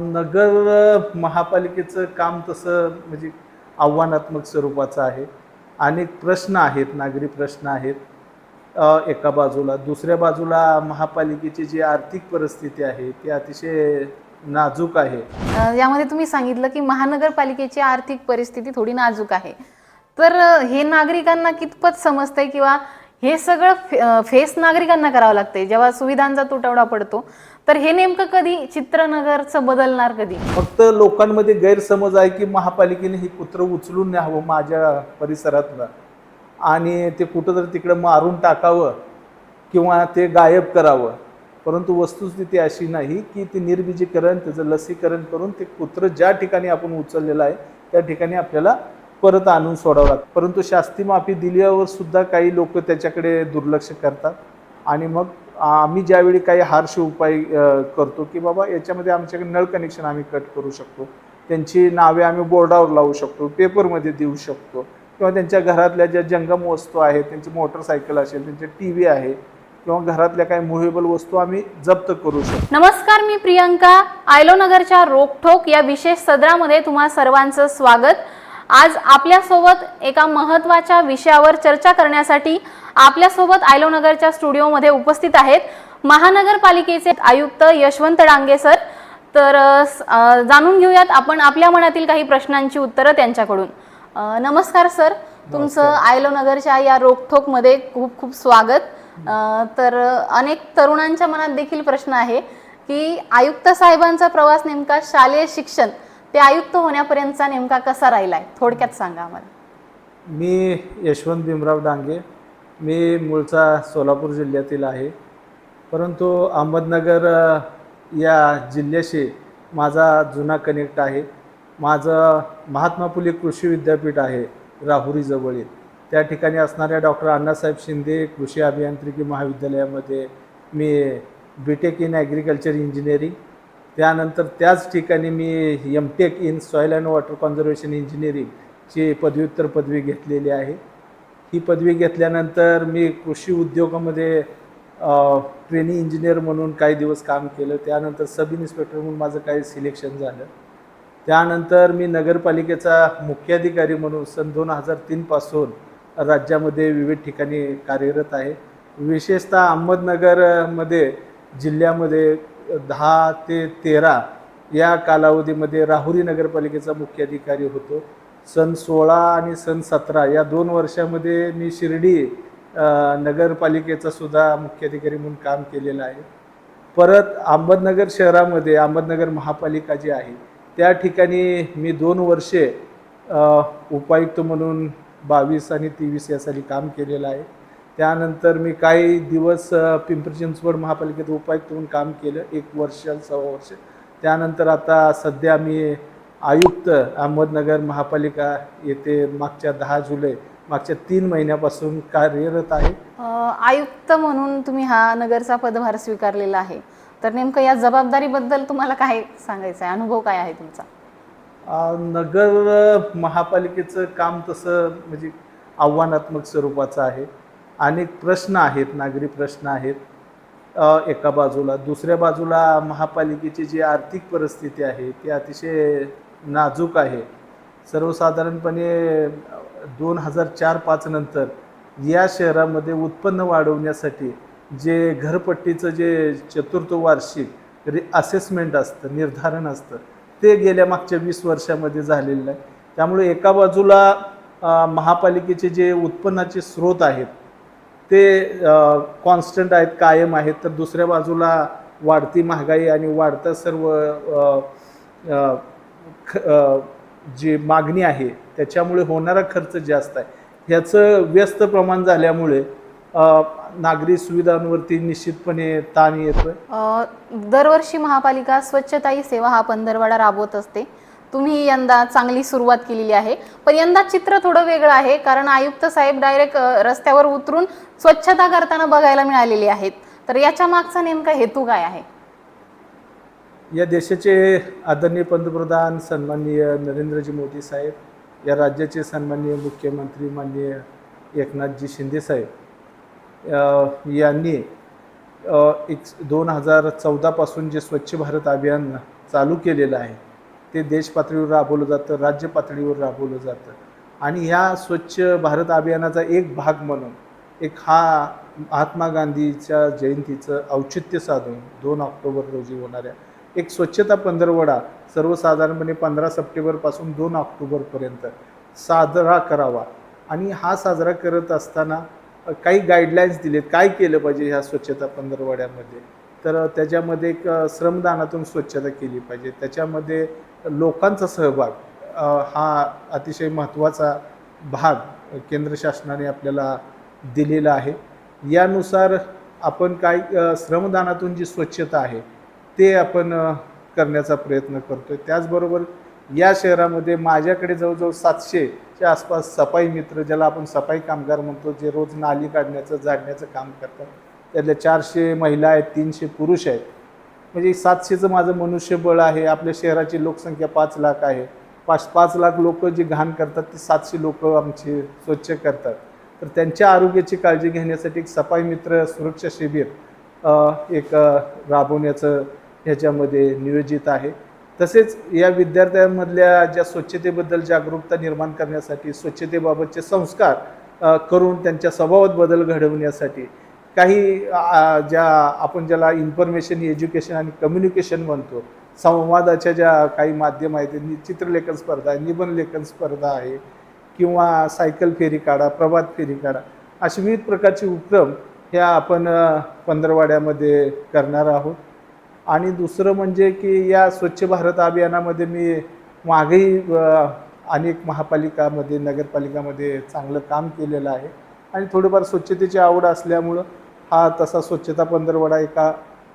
नगर महापालिकेचं काम तसं म्हणजे आव्हानात्मक स्वरूपाचं आहे. अनेक प्रश्न आहेत नागरी प्रश्न आहेत. एका बाजूला. दुसऱ्या बाजूला महापालिकेची जी आर्थिक परिस्थिती आहे ती अतिशय नाजूक आहे. यामध्ये तुम्ही सांगितलं की महानगरपालिकेची आर्थिक परिस्थिती थोडी नाजूक आहे. तर हे नागरिकांना कितपत समजतंय किंवा हे सगळं फे- फेस नागरिकांना करावं लागतंय? जेव्हा सुविधांचा तुटवडा पडतो तर हे नेमकं कधी चित्रनगरचं बदलणार कधी? फक्त लोकांमध्ये गैरसमज आहे की महापालिकेने हे कुत्रं उचलून न्यावं माझ्या परिसरातलं. आणि ते कुठंतरी तिकडं मारून टाकावं किंवा ते गायब करावं. परंतु वस्तुस्थिती अशी नाही की ते निर्बीजीकरण त्याचं लसीकरण करून ते कुत्रं ज्या ठिकाणी आपण उचललेलं आहे त्या ठिकाणी आपल्याला परत आणून सोडावं लागतं. परंतु शास्ती माफी दिल्यावर सुद्धा काही लोक त्याच्याकडे दुर्लक्ष करतात. आणि मग आम्ही ज्यावेळी काही हार्श उपाय करतो की बाबा याच्यामध्ये आमच्याकडे नळ कनेक्शन आम्ही कट करू शकतो. त्यांची नावे आम्ही बोर्डावर लावू शकतो पेपरमध्ये देऊ शकतो. किंवा त्यांच्या घरातल्या ज्या जंगम वस्तू आहेत त्यांची मोटरसायकल असेल त्यांचे टी व्ही आहे किंवा घरातल्या काही मुव्हेबल वस्तू आम्ही जप्त करू शकतो. नमस्कार मी प्रियंका आयलो नगरच्या रोकठोक या विशेष सदरामध्ये तुम्हा सर्वांचं स्वागत. आज आपल्यासोबत एका महत्त्वाच्या विषयावर चर्चा करण्यासाठी आपल्यासोबत आयलो नगरच्या स्टुडिओमध्ये उपस्थित आहेत महानगरपालिकेचे आयुक्त यशवंत डांगे सर. तर जाणून घेऊयात आपण आपल्या मनातील काही प्रश्नांची उत्तरं त्यांच्याकडून. नमस्कार सर. तुमचं आयलो नगरच्या या रोकठोकमध्ये खूप खूप स्वागत. तर अनेक तरुणांच्या मनात देखील प्रश्न आहे की आयुक्त साहेबांचा प्रवास नेमका शालेय शिक्षण ते आयुक्त होण्यापर्यंतचा नेमका कसा राहिला आहे थोडक्यात सांगा आम्हाला. मी यशवंत भीमराव डांगे. मी मूळचा सोलापूर जिल्ह्यातील आहे. परंतु अहमदनगर या जिल्ह्याशी माझा जुना कनेक्ट आहे. माझं महात्मा फुले कृषी विद्यापीठ आहे राहुरीजवळील त्या ठिकाणी असणाऱ्या डॉक्टर अण्णासाहेब शिंदे कृषी अभियांत्रिकी महाविद्यालयामध्ये मी B Tech in agriculture engineering त्यानंतर त्याच ठिकाणी मी M Tech in soil and water conservation इंजिनिअरिंगची पदव्युत्तर पदवी घेतलेली आहे. ही पदवी घेतल्यानंतर मी कृषी उद्योगामध्ये ट्रेनिंग इंजिनियर म्हणून काही दिवस काम केलं. त्यानंतर सब इन्स्पेक्टर म्हणून माझं काही सिलेक्शन झालं. त्यानंतर मी नगरपालिकेचा मुख्याधिकारी म्हणून सन दोन हजार तीनपासून राज्यामध्ये विविध ठिकाणी कार्यरत आहे. विशेषतः अहमदनगरमध्ये जिल्ह्यामध्ये दहा ते तेरा या कालावधीमध्ये राहुरी नगरपालिकेचा मुख्याधिकारी होतो. सन सोळा आणि सन सतरा या दोन वर्षामध्ये मी शिर्डी नगरपालिकेचा सुद्धा मुख्याधिकारी म्हणून काम केलेलं आहे. परत अहमदनगर शहरामध्ये अहमदनगर महापालिका जी आहे त्या ठिकाणी मी दोन वर्षे उपायुक्त म्हणून बावीस आणि तेवीस या साली काम केलेलं आहे. त्यानंतर मी काही दिवस पिंपरी चिंचवड महापालिकेत उपायुक्त म्हणून काम केलं एक वर्ष सव्वा वर्ष. त्यानंतर आता सध्या मी आयुक्त अहमदनगर महापालिका येथे मागच्या दहा जुलै मागच्या तीन महिन्यापासून कार्यरत आहे. आयुक्त म्हणून तुम्ही हा नगरचा पदभार स्वीकारलेला आहे. तर नेमकं या जबाबदारीबद्दल तुम्हाला काय सांगायचं आहे? अनुभव काय आहे तुमचा? नगर महापालिकेचं काम तसं म्हणजे आव्हानात्मक स्वरूपाचं आहे. अनेक प्रश्न आहेत नागरी प्रश्न आहेत. एका बाजूला दुसऱ्या बाजूला महापालिकेची जी आर्थिक परिस्थिती आहे ती अतिशय नाजूक आहे. सर्वसाधारणपणे दोन हजार चार पाच नंतर या शहरामध्ये उत्पन्न वाढवण्यासाठी जे घरपट्टीचं जे चतुर्थ वार्षिक रि असेसमेंट असतं निर्धारण असतं ते गेल्या मागच्या वीस वर्षामध्ये झालेलं आहे त्यामुळे एका बाजूला महापालिकेचे जे उत्पन्नाचे स्रोत आहेत ते कॉन्स्टंट आहेत कायम आहेत तर दुसऱ्या बाजूला वाढती महागाई आणि वाढता सर्व ख जी मागणी आहे त्याच्यामुळे होणारा खर्च जास्त आहे. ह्याचं व्यस्त प्रमाण झाल्यामुळे नागरी सुविधांवरती निश्चितपणे ताण येतोय. दरवर्षी महापालिका स्वच्छता ही सेवा हा पंधरवाडा राबवत असते. तुम्ही यंदा चांगली सुरुवात केलेली आहे. पण यंदा चित्र थोडं वेगळं आहे कारण आयुक्त साहेब डायरेक्ट रस्त्यावर उतरून स्वच्छता करताना बघायला मिळालेली आहेत. तर याच्या मागचा नेमका हेतू काय आहे? या देशाचे आदरणीय पंतप्रधान सन्माननीय नरेंद्रजी मोदी साहेब या राज्याचे सन्माननीय मुख्यमंत्री माननीय एकनाथजी शिंदे साहेब यांनी एक दोन हजार चौदापासून जे स्वच्छ भारत अभियान चालू केलेलं आहे ते देश पातळीवर राबवलं जातं राज्य पातळीवर राबवलं जातं. आणि ह्या स्वच्छ भारत अभियानाचा एक भाग म्हणून एक हा महात्मा गांधीच्या जयंतीचं औचित्य साधून दोन ऑक्टोबर रोजी होणाऱ्या एक स्वच्छता पंधरवडा सर्वसाधारणपणे पंधरा सप्टेंबरपासून दोन ऑक्टोबरपर्यंत साजरा करावा. आणि हा साजरा करत असताना काही गाईडलाईन्स दिलेत काय केलं पाहिजे ह्या स्वच्छता पंधरवड्यामध्ये? तर त्याच्यामध्ये एक श्रमदानातून स्वच्छता केली पाहिजे. त्याच्यामध्ये लोकांचा सहभाग हा अतिशय महत्त्वाचा भाग केंद्र शासनाने आपल्याला दिलेला आहे. यानुसार आपण काय श्रमदानातून जी स्वच्छता आहे ते आपण करण्याचा प्रयत्न करतो आहे त्याचबरोबर या शहरामध्ये माझ्याकडे जवळजवळ सातशेच्या आसपास सफाई मित्र ज्याला आपण सफाई कामगार म्हणतो जे रोज नाली काढण्याचं झाडण्याचं काम करतात. त्यातल्या चारशे महिला आहेत तीनशे पुरुष आहेत. म्हणजे सातशेचं माझं मनुष्यबळ आहे आपल्या शहराची लोकसंख्या पाच लाख आहे. पाच पाच लाख लोक जे घाण करतात ते सातशे लोक आमचे स्वच्छ करतात. तर त्यांच्या आरोग्याची काळजी घेण्यासाठी एक सफाई मित्र सुरक्षा शिबिर एक राबवण्याचं ह्याच्यामध्ये नियोजित आहे. तसेच या विद्यार्थ्यांमधल्या ज्या स्वच्छतेबद्दल जागरूकता निर्माण करण्यासाठी स्वच्छतेबाबतचे संस्कार करून त्यांच्या स्वभावात बदल घडवण्यासाठी काही ज्या आपण ज्याला इन्फॉर्मेशन एज्युकेशन आणि कम्युनिकेशन म्हणतो संवादाच्या ज्या काही माध्यम आहेत नि- चित्रलेखन स्पर्धा आहे निबंध लेखन स्पर्धा आहे किंवा सायकल फेरी काढा प्रभात फेरी काढा अशी विविध प्रकारचे उपक्रम ह्या आपण पंधरवाड्यामध्ये करणार आहोत. आणि दुसरं म्हणजे की या स्वच्छ भारत अभियानामध्ये मी मागेही अनेक महापालिकामध्ये नगरपालिकामध्ये चांगलं काम केलेलं आहे. आणि थोडंफार स्वच्छतेची आवड असल्यामुळं हा तसा स्वच्छता पंधरवडा एका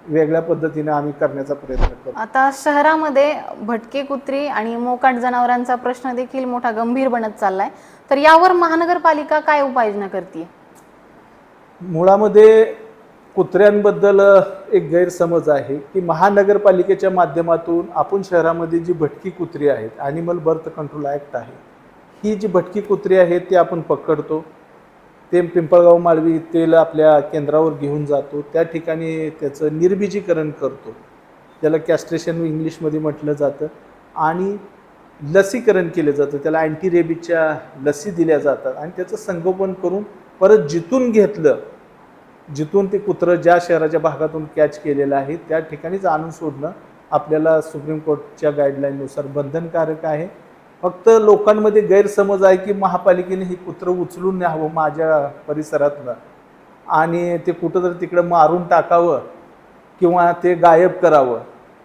वेगळ्या पद्धतीने आम्ही करण्याचा प्रयत्न करतो. आता शहरामध्ये भटके कुत्री आणि मोकाट जनावरांचा प्रश्न देखील मोठा गंभीर बनत चाललाय. तर यावर महानगरपालिका काय उपाययोजना करते मुळामध्ये कुत्र्यांबद्दल एक गैरसमज आहे की महानगरपालिकेच्या माध्यमातून आपण शहरामध्ये जी भटकी कुत्री आहेत ॲनिमल बर्थ कंट्रोल ॲक्ट आहे ही जी भटकी कुत्री आहेत ती आपण पकडतो. ते पिंपळगाव माळवी तेल आपल्या केंद्रावर घेऊन जातो. त्या ठिकाणी त्याचं निर्बीजीकरण करतो. त्याला कॅस्ट्रेशन इंग्लिशमध्ये म्हटलं जातं आणि लसीकरण केलं जातं. त्याला अँटी रेबीजच्या लसी दिल्या जातात आणि त्याचं संगोपन करून परत जिथून घेतलं जिथून ते कुत्रं ज्या शहराच्या भागातून कॅच केलेलं आहे त्या ठिकाणीच आणून सोडणं आपल्याला सुप्रीम कोर्टच्या गाईडलाईननुसार बंधनकारक आहे. फक्त लोकांमध्ये गैरसमज आहे की महापालिकेने हे कुत्रं उचलून न्यावं माझ्या परिसरातलं आणि ते कुठंतरी तिकडं मारून टाकावं किंवा ते गायब करावं.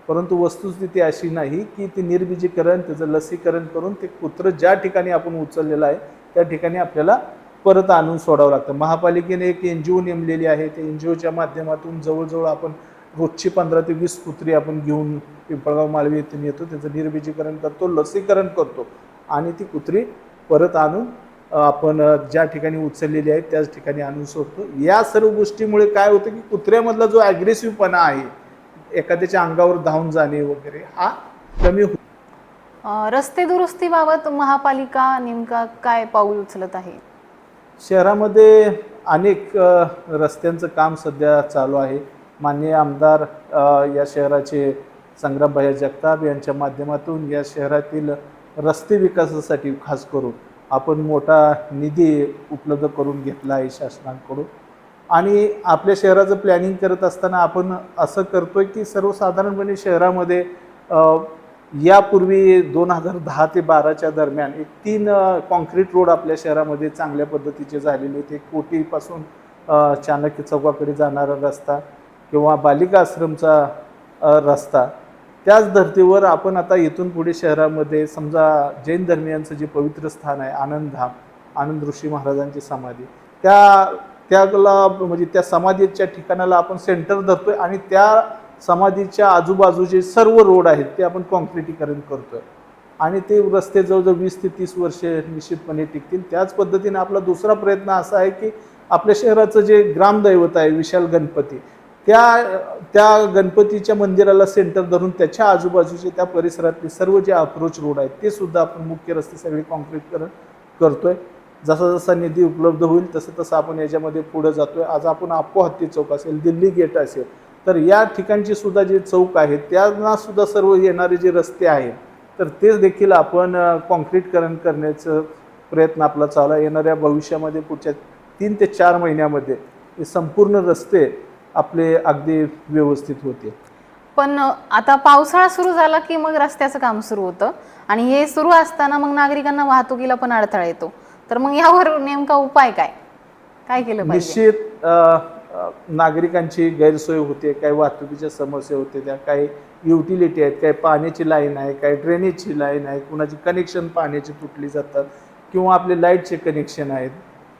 परंतु वस्तुस्थिती अशी नाही की ते निर्बीजीकरण त्याचं लसीकरण करून ते कुत्रं ज्या ठिकाणी आपण उचललेलं आहे त्या ठिकाणी आपल्याला परत आणून सोडावं लागतं. महापालिकेने एक एन जी ओ नेमलेली आहे. त्या एन जी ओच्या माध्यमातून जवळजवळ आपण रोजची पंधरा ते वीस कुत्री आपण घेऊन पिंपळगाव माळवी येथून येतो त्याचं निर्बीजीकरण करतो लसीकरण करतो. आणि ती कुत्री परत आणून आपण ज्या ठिकाणी उचललेली आहे त्याच ठिकाणी आणून सोडतो. या सर्व गोष्टीमुळे काय होतं की कुत्र्यामधला जो ॲग्रेसिव्हपणा आहे एखाद्याच्या अंगावर धावून जाणे वगैरे हा कमी होतो. रस्ते दुरुस्तीबाबत महापालिका नेमका काय पाऊल उचलत आहे? शहरामध्ये अनेक रस्त्यांचं काम सध्या चालू आहे. माननीय आमदार या शहराचे संग्रामभाई जगताप यांच्या माध्यमातून या शहरातील रस्ते विकासासाठी खास करून आपण मोठा निधी उपलब्ध करून घेतला आहे शासनाकडून. आणि आपल्या शहराचं प्लॅनिंग करत असताना आपण असं करतोय की सर्वसाधारणपणे शहरामध्ये यापूर्वी दोन हजार दहा ते बाराच्या दरम्यान एक तीन कॉन्क्रीट रोड आपल्या शहरामध्ये चांगल्या पद्धतीचे झालेले होते. कोटीपासून चाणक्य चौकाकडे जाणारा रस्ता किंवा बालिका आश्रमचा रस्ता त्याच धर्तीवर आपण आता इथून पुढे शहरामध्ये समजा जैन धर्मियांचं जे पवित्र स्थान आहे आनंदधाम आनंद ऋषी महाराजांची समाधी त्या त्याला म्हणजे त्या समाधीच्या ठिकाणाला आपण सेंटर धरतोय आणि त्या समाधीच्या आजूबाजूचे सर्व रोड आहेत ते आपण कॉन्क्रिटीकरण करतोय. आणि ते रस्ते जवळजवळ वीस ते तीस वर्षे निश्चितपणे टिकतील. त्याच पद्धतीने आपला दुसरा प्रयत्न असा आहे की आपल्या शहराचं जे ग्रामदैवत आहे विशाल गणपती त्या त्या गणपतीच्या मंदिराला सेंटर धरून त्याच्या आजूबाजूचे त्या परिसरातले सर्व जे अप्रोच रोड आहेत ते सुद्धा आपण मुख्य रस्ते सगळे कॉन्क्रीटकरण करतोय. जसा जसा निधी उपलब्ध होईल तसं तसं आपण याच्यामध्ये पुढे जातोय. आज आपण आपोहत्ती चौक असेल दिल्ली गेट असेल तर या ठिकाणची सुद्धा जे चौक आहेत त्यांना सुद्धा सर्व येणारे जे रस्ते आहेत तर ते देखील आपण कॉन्क्रीटकरण काँक्रीटकरण करण्याचं प्रयत्न आपला चालू आहे. येणाऱ्या भविष्यामध्ये पुढच्या तीन ते चार महिन्यामध्ये हे संपूर्ण रस्ते आपले अगदी व्यवस्थित होते. पण आता पावसाळा सुरू झाला की मग रस्त्याचं काम सुरू होतं. आणि हे सुरू असताना मग नागरिकांना वाहतुकीला पण अडथळा येतो. तर मग यावर नेमका उपाय काय? काय केलं निश्चित नागरिकांची गैरसोय होते काही वाहतुकीच्या समस्या होते त्या काही युटिलिटी आहेत काही पाण्याची लाईन आहे काही ड्रेनेजची लाईन आहे कुणाची कनेक्शन पाण्याची तुटली जातात किंवा आपले लाईटचे कनेक्शन आहेत.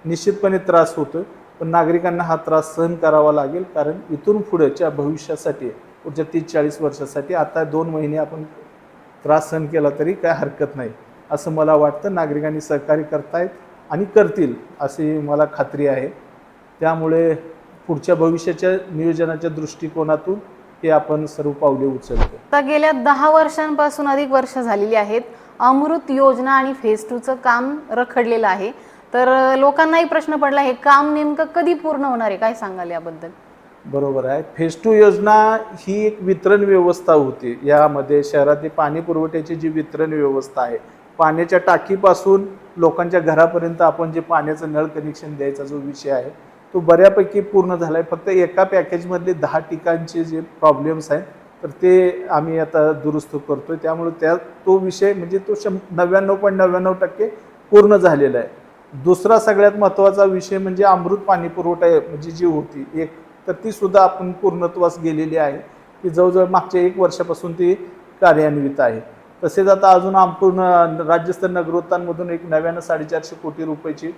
निश्चितपणे त्रास होतो पण नागरिकांना हा त्रास सहन करावा लागेल कारण इथून पुढच्या भविष्यासाठी पुढच्या तीस चाळीस वर्षासाठी आता दोन महिने आपण त्रास सहन केला तरी काय हरकत नाही असं मला वाटतं. नागरिकांनी सहकार्य करतायत आणि करतील अशी मला खात्री आहे. त्यामुळे पुढच्या भविष्याच्या नियोजनाच्या दृष्टिकोनातून हे आपण सर्व पावले उचलतो. आता गेल्या दहा वर्षांपासून अधिक वर्ष झालेली आहेत. अमृत योजना आणि फेज टूचं काम रखडलेलं आहे. तर लोकांनाही प्रश्न पडला हे काम नेमकं कधी पूर्ण होणार आहे? काय सांगाल याबद्दल? बरोबर आहे. फेज टू योजना ही एक वितरण व्यवस्था होती. यामध्ये शहरातील पाणी पुरवठ्याची जी वितरण व्यवस्था आहे पाण्याच्या टाकीपासून लोकांच्या घरापर्यंत आपण जे पाण्याचं नळ कनेक्शन द्यायचा जो विषय आहे तो बऱ्यापैकी पूर्ण झाला आहे फक्त एका पॅकेजमधले दहा ठिकाणचे जे प्रॉब्लेम्स आहेत तर ते आम्ही आता दुरुस्त करतोय. त्यामुळे त्या तो विषय म्हणजे तो शं नव्याण्णव पॉईंट नव्याण्णव टक्के पूर्ण झालेला आहे. दुसरा सगळ्यात महत्त्वाचा विषय म्हणजे अमृत पाणी पुरवठा म्हणजे जी होती एक तर ती सुद्धा आपण पूर्णत्वास गेलेली आहे की जवळजवळ मागच्या एक वर्षापासून ती कार्यान्वित आहे. तसेच आता अजून पूर्ण राज्यस्तरीय नगरोत्थानमधून एक नव्यानं साडेचारशे कोटी रुपयाची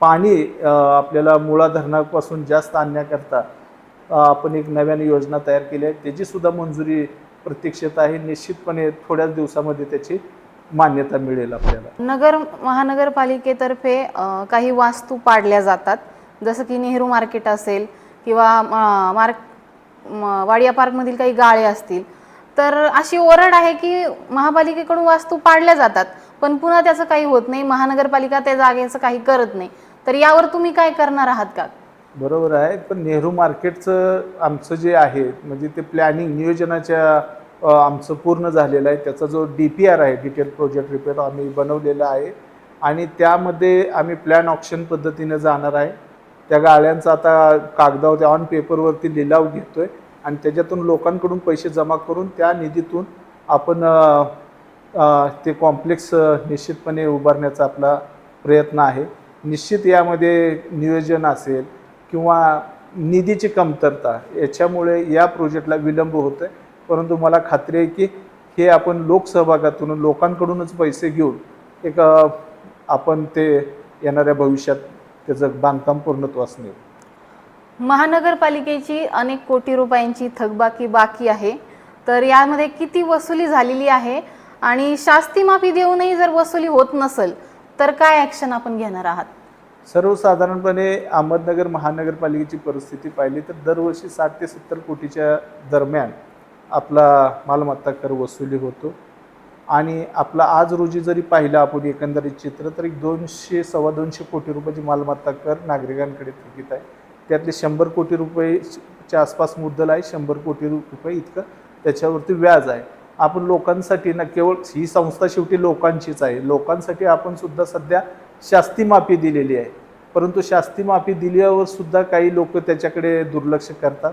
पाणी आपल्याला मुळा धरणापासून जास्त आणण्याकरता आपण एक नव्याने योजना तयार केली आहे. त्याची सुद्धा मंजुरी प्रत्यक्षात आहे. निश्चितपणे थोड्याच दिवसामध्ये त्याची मान्यता मिळेल आपल्याला. नगर महानगरपालिकेतर्फे अ, काही वास्तू पाडल्या जातात. जसं की नेहरू मार्केट असेल किंवा मार्क म- वाडिया पार्कमधील काही गाळे असतील. तर अशी ओरड आहे की महापालिकेकडून वास्तू पाडल्या जातात पण पुन्हा त्याचं काही होत नाही. महानगरपालिका त्या जागेचं काही करत नाही. तर यावर तुम्ही काय करणार आहात का? बरोबर आहे. पण नेहरू मार्केटचं आमचं जे आहे म्हणजे ते प्लॅनिंग नियोजनाच्या आमचं पूर्ण झालेलं आहे. त्याचा जो डी पी आर आहे डिटेल प्रोजेक्ट रिपोर्ट आम्ही बनवलेला आहे. आणि त्यामध्ये आम्ही प्लॅन ऑप्शन पद्धतीने जाणार आहे. त्या गाळ्यांचा आता कागदावर ऑन पेपरवरती लिलाव घेतोय. आणि त्याच्यातून लोकांकडून पैसे जमा करून त्या निधीतून आपण ते कॉम्प्लेक्स निश्चितपणे उभारण्याचा आपला प्रयत्न आहे. निश्चित यामध्ये नियोजन असेल किंवा निधीची कमतरता याच्यामुळे या प्रोजेक्टला विलंब होतो आहे परंतु मला खात्री आहे की हे आपण लोकसहभागातून लोकांकडूनच पैसे घेऊन एक आपण ते येणाऱ्या भविष्यात त्याचं बांधकाम पूर्णत्वास नेऊ महानगरपालिकेची अनेक कोटी रुपयांची थकबाकी बाकी आहे. तर यामध्ये किती वसुली झालेली आहे आणि शास्ती माफी देऊनही जर वसुली होत नसेल तर काय ॲक्शन आपण घेणार आहात? सर्वसाधारणपणे अहमदनगर महानगरपालिकेची परिस्थिती पाहिली तर दरवर्षी साठ ते सत्तर कोटीच्या दरम्यान आपला मालमत्ता कर वसुली होतो. आणि आपला आज रोजी जरी पाहिलं आपण एकंदरीत चित्र तर एक दोनशे सव्वा दोनशे कोटी रुपयाची मालमत्ता कर नागरिकांकडे थकीत आहे. त्यातले शंभर कोटी रुपयेच्या आसपास मुद्दल आहे शंभर कोटी रुपये इतकं त्याच्यावरती व्याज आहे. आपण लोकांसाठी ना केवळ ही संस्था शेवटी लोकांचीच आहे. लोकांसाठी आपण सुद्धा सध्या शास्ती माफी दिलेली आहे. परंतु शास्ती माफी दिल्यावर सुद्धा काही लोक त्याच्याकडे दुर्लक्ष करतात.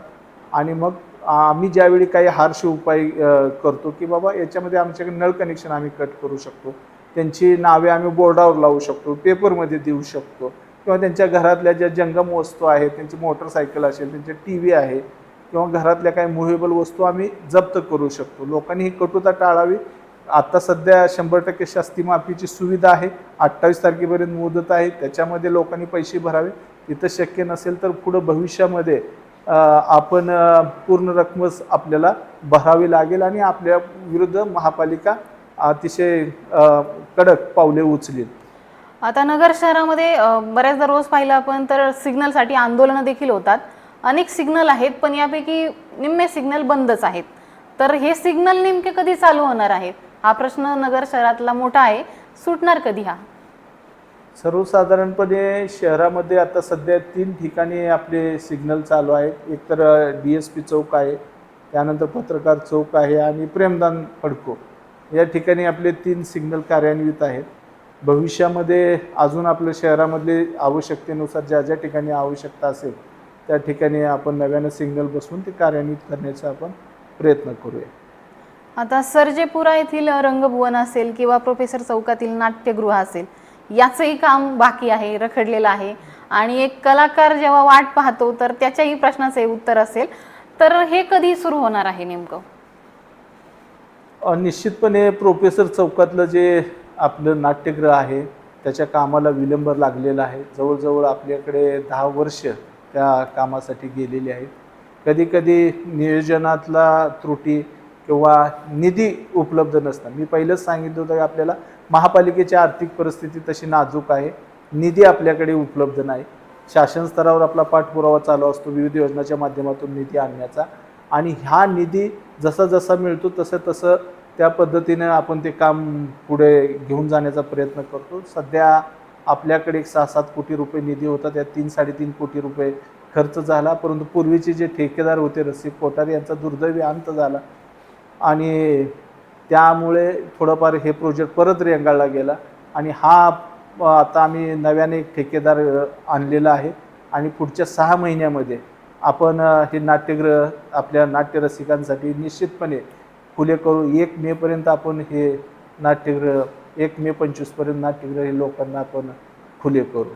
आणि मग आम्ही ज्यावेळी काही हार्श उपाय करतो की बाबा याच्यामध्ये आमच्याकडे नळ कनेक्शन आम्ही कट करू शकतो. त्यांची नावे आम्ही बोर्डावर लावू शकतो पेपरमध्ये देऊ शकतो. किंवा त्यांच्या घरातल्या ज्या जंगम वस्तू आहेत त्यांची मोटरसायकल असेल त्यांचे टी व्ही आहे किंवा घरातल्या काही मुव्हेबल वस्तू आम्ही जप्त करू शकतो. लोकांनी ही कटुता टाळावी. आत्ता सध्या शंभर टक्के शस्तीमाफीची सुविधा आहे. अठ्ठावीस तारखेपर्यंत मुदत आहे. त्याच्यामध्ये लोकांनी पैसे भरावे. इथं शक्य नसेल तर पुढं भविष्यामध्ये आपण पूर्ण रक्कमच आपल्याला भरावी लागेल आणि आपल्या विरुद्ध महापालिका अतिशय कडक पावले उचलेल. आता नगर शहरामध्ये बऱ्याचदा रोज पाहिलं आपण तर सिग्नलसाठी आंदोलनं देखील होतात. अनेक सिग्नल आहेत पण यापैकी निम्मे सिग्नल बंदच आहेत. तर हे सिग्नल नेमके कधी चालू होणार आहेत? हा प्रश्न नगर शहरातला मोठा आहे. सुटणार कधी हा? सर्वसाधारणपणे शहरामध्ये आता सध्या तीन ठिकाणी आपले सिग्नल चालू आहेत. एक तर डी एस पी चौक आहे त्यानंतर पत्रकार चौक आहे आणि प्रेमदान फडको. या ठिकाणी आपले तीन सिग्नल कार्यान्वित आहेत. भविष्यामध्ये अजून आपल्या शहरामधले आवश्यकतेनुसार ज्या ज्या ठिकाणी आवश्यकता असेल त्या ठिकाणी आपण नव्यानं सिग्नल बसवून ते कार्यान्वित करण्याचा आपण प्रयत्न करूया. आता सर्जेपुरा येथील रंगभुवन असेल किंवा प्रोफेसर चौकातील नाट्यगृह असेल याचंही काम बाकी आहे रखडलेलं आहे. आणि एक कलाकार जेव्हा वाट पाहतो तर त्याच्याही प्रश्नाचे उत्तर असेल. तर हे कधी सुरू होणार आहे नेमकं? निश्चितपणे प्रोफेसर चौकातलं जे आपलं नाट्यगृह आहे त्याच्या कामाला विलंब लागलेला आहे. जवळजवळ आपल्याकडे दहा वर्ष त्या कामासाठी गेलेली आहेत. कधीकधी नियोजनातला त्रुटी किंवा निधी उपलब्ध नसतात. मी पहिलंच सांगितलं होतं की आपल्याला महापालिकेची आर्थिक परिस्थिती तशी नाजूक आहे. निधी आपल्याकडे उपलब्ध नाही. शासन स्तरावर आपला पाठपुरावा चालू असतो. विविध योजनाच्या माध्यमातून निधी आणण्याचा. आणि हा निधी जसा जसा मिळतो तसं तसं त्या पद्धतीने आपण ते काम पुढे घेऊन जाण्याचा प्रयत्न करतो. सध्या आपल्याकडे एक सहा सात कोटी रुपये निधी होता. त्यात तीन साडेतीन कोटी रुपये खर्च झाला. परंतु पूर्वीचे जे ठेकेदार होते रसिक कोठारे यांचा दुर्दैवी अंत झाला. आणि त्यामुळे थोडंफार हे प्रोजेक्ट परत रेंगाळला गेला. आणि हा आता आम्ही नव्याने एक ठेकेदार आणलेला आहे. आणि पुढच्या सहा महिन्यामध्ये आपण हे नाट्यगृह आपल्या नाट्यरसिकांसाठी निश्चितपणे खुले करू. एक मेपर्यंत आपण हे नाट्यगृह एक मे पंचवीसपर्यंत नाट्यगृह हे लोकांना आपण खुले करू.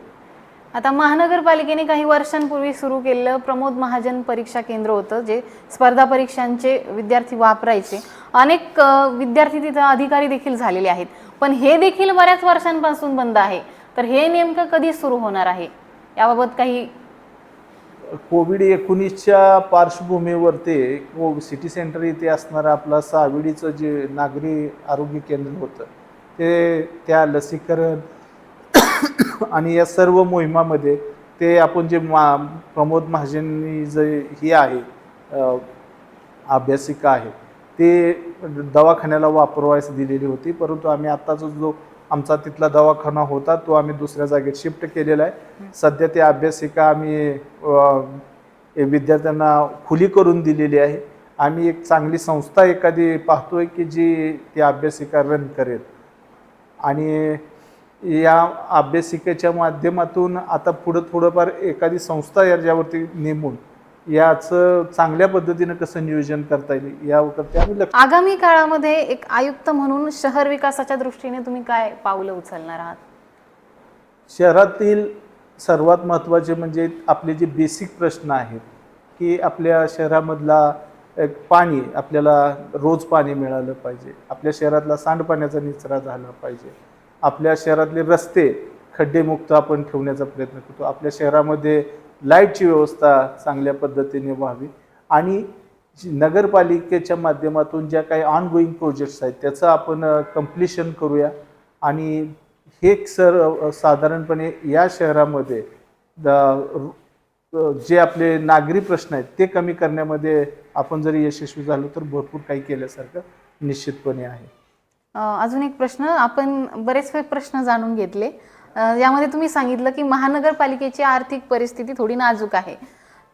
आता महानगरपालिकेने काही वर्षांपूर्वी सुरू केलेलं प्रमोद महाजन परीक्षा केंद्र होतं जे स्पर्धा परीक्षांचे विद्यार्थी वापरायचे. अनेक विद्यार्थी तिथं अधिकारी देखील झालेले आहेत. पण हे देखील बऱ्याच वर्षांपासून बंद आहे. तर हे नेमकं कधी सुरू होणार आहे? याबाबत काही कोविड एकोणीसच्या पार्श्वभूमीवर ते सिटी सेंटर इथे असणारं आपलं साविडीचं जे नागरी आरोग्य केंद्र होतं ते त्या लसीकरण आणि या सर्व मोहिमामध्ये ते आपण जे मा प्रमोद महाजननी जे ही आहे अभ्यासिका आहे ते दवाखान्याला वापरवायस दिलेली होती. परंतु आम्ही आत्ताचा जो आमचा तिथला दवाखाना होता तो आम्ही दुसऱ्या जागेत शिफ्ट केलेला आहे. सध्या ते अभ्यासिका आम्ही विद्यार्थ्यांना खुली करून दिलेली आहे. आम्ही एक चांगली संस्था एखादी पाहतोय की जी ती अभ्यासिका रन करेल. आणि या अभ्यासिकेच्या माध्यमातून आता पुढं थोडंफार एखादी संस्था याच्यावरती नेमून याचं चांगल्या पद्धतीनं कसं नियोजन करता येईल यावरती आम्ही लक्ष आगामी काळामध्ये एक आयुक्त म्हणून शहर विकासाच्या दृष्टीने तुम्ही काय पावलं उचलणार आहात? शहरातील सर्वात महत्त्वाचे म्हणजे आपले जे बेसिक प्रश्न आहेत की आपल्या शहरामधला एक पाणी आपल्याला रोज पाणी मिळालं पाहिजे. आपल्या शहरातला सांडपाण्याचा निचरा झाला पाहिजे. आपल्या शहरातले रस्ते खड्डेमुक्त आपण ठेवण्याचा प्रयत्न करतो. आपल्या शहरामध्ये लाईटची व्यवस्था चांगल्या पद्धतीने व्हावी. आणि नगरपालिकेच्या माध्यमातून ज्या काही ऑनगोईंग प्रोजेक्ट्स आहेत त्याचं आपण कम्प्लिशन करूया. आणि हे सर साधारणपणे या शहरामध्ये जे आपले नागरी प्रश्न आहेत ते कमी करण्यामध्ये आपण जरी यशस्वी झालो तर भरपूर काही केल्यासारखं निश्चितपणे आहे. अजून एक प्रश्न आपण बरेच काही प्रश्न जाणून घेतले. यामध्ये तुम्ही सांगितलं की महानगरपालिकेची आर्थिक परिस्थिती थोडी नाजूक आहे.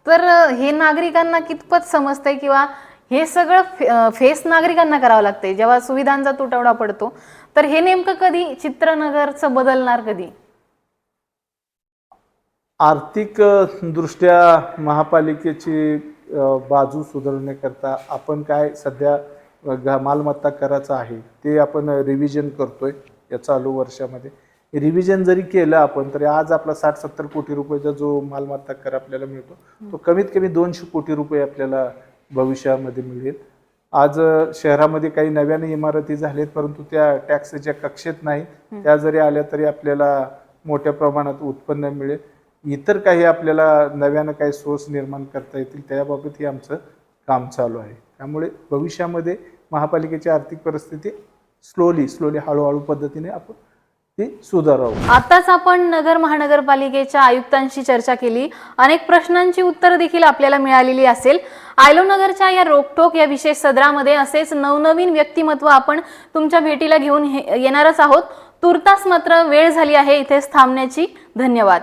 तर हे नागरिकांना कितपत समजतंय किंवा हे सगळं फे- फेस नागरिकांना करावं लागतंय? जेव्हा सुविधांचा तुटवडा पडतो तर हे नेमकं कधी चित्रनगरचं बदलणार कधी? आर्थिक दृष्ट्या महापालिकेची बाजू सुधारण्याकरता आपण काय सध्या मालमत्ता करायचं आहे ते आपण रिव्हिजन करतोय या चालू वर्षामध्ये. रिव्हिजन जरी केलं आपण तरी आज आपला साठ सत्तर कोटी रुपयाचा जो मालमत्ता कर आपल्याला मिळतो तो कमीत कमी दोनशे कोटी रुपये आपल्याला भविष्यामध्ये मिळेल. आज शहरामध्ये काही नव्याने इमारती झाल्यात परंतु त्या टॅक्सच्या कक्षेत नाही त्या जरी आल्या तरी आपल्याला मोठ्या प्रमाणात उत्पन्न मिळेल. इतर काही आपल्याला नव्यानं काही सोर्स निर्माण करता येतील त्याबाबतही आमचं काम चालू आहे. त्यामुळे भविष्यामध्ये महापालिकेची आर्थिक परिस्थिती स्लोली स्लोली हळूहळू पद्धतीने आपण ती सुधारावं. आताच आपण नगर महानगरपालिकेच्या आयुक्तांशी चर्चा केली. अनेक प्रश्नांची उत्तर देखील आपल्याला मिळालेली असेल. आयलो नगरच्या या रोकटोक या विशेष सदरामध्ये असेच नवनवीन व्यक्तिमत्व आपण तुमच्या भेटीला घेऊन हे- येणारच आहोत. तुर्तास मात्र वेळ झाली आहे इथेच थांबण्याची. धन्यवाद.